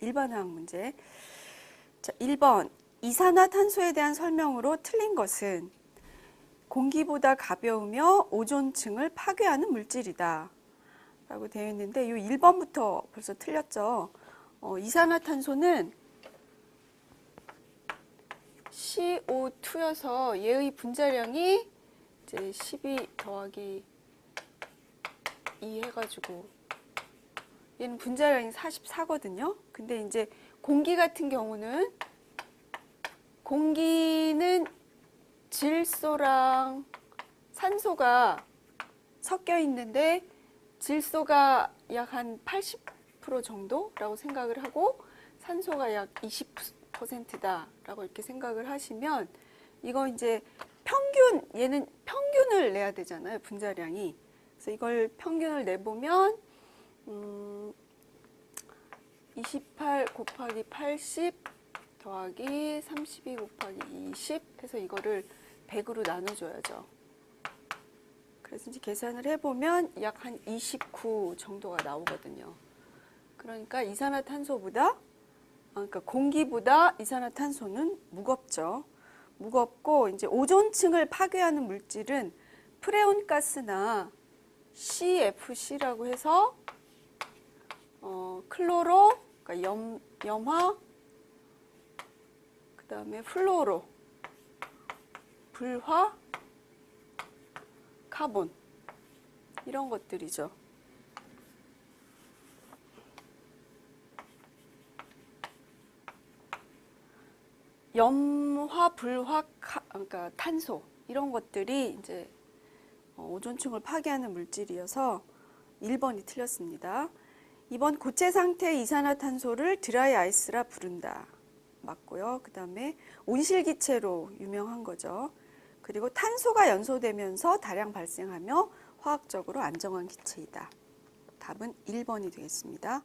일반 화학 문제. 자, 1번 이산화탄소에 대한 설명으로 틀린 것은 공기보다 가벼우며 오존층을 파괴하는 물질이다. 라고 되어 있는데 이 1번부터 벌써 틀렸죠. 어, 이산화탄소는 CO2여서 얘의 분자량이 이제 12 더하기 2 해가지고 얘는 분자량이 44거든요. 근데 이제 공기 같은 경우는 공기는 질소랑 산소가 섞여 있는데 질소가 약 한 80% 정도라고 생각을 하고 산소가 약 20%다라고 이렇게 생각을 하시면 이거 이제 평균 얘는 평균을 내야 되잖아요 분자량이 그래서 이걸 평균을 내보면 음, 28 곱하기 80 더하기 32 곱하기 20 해서 이거를 100으로 나눠줘야죠. 그래서 이제 계산을 해보면 약 한 29 정도가 나오거든요. 그러니까 이산화탄소보다, 아, 그러니까 공기보다 이산화탄소는 무겁죠. 무겁고 이제 오존층을 파괴하는 물질은 프레온 가스나 CFC라고 해서 어, 클로로, 그러니까 염, 염화, 그 다음에 플로로, 불화, 카본 이런 것들이죠. 염화, 불화, 카, 그러니까 탄소 이런 것들이 이제 어, 오존층을 파괴하는 물질이어서 1번이 틀렸습니다. 2번 고체 상태의 이산화탄소를 드라이 아이스라 부른다. 맞고요. 그 다음에 온실기체로 유명한 거죠. 그리고 탄소가 연소되면서 다량 발생하며 화학적으로 안정한 기체이다. 답은 1번이 되겠습니다.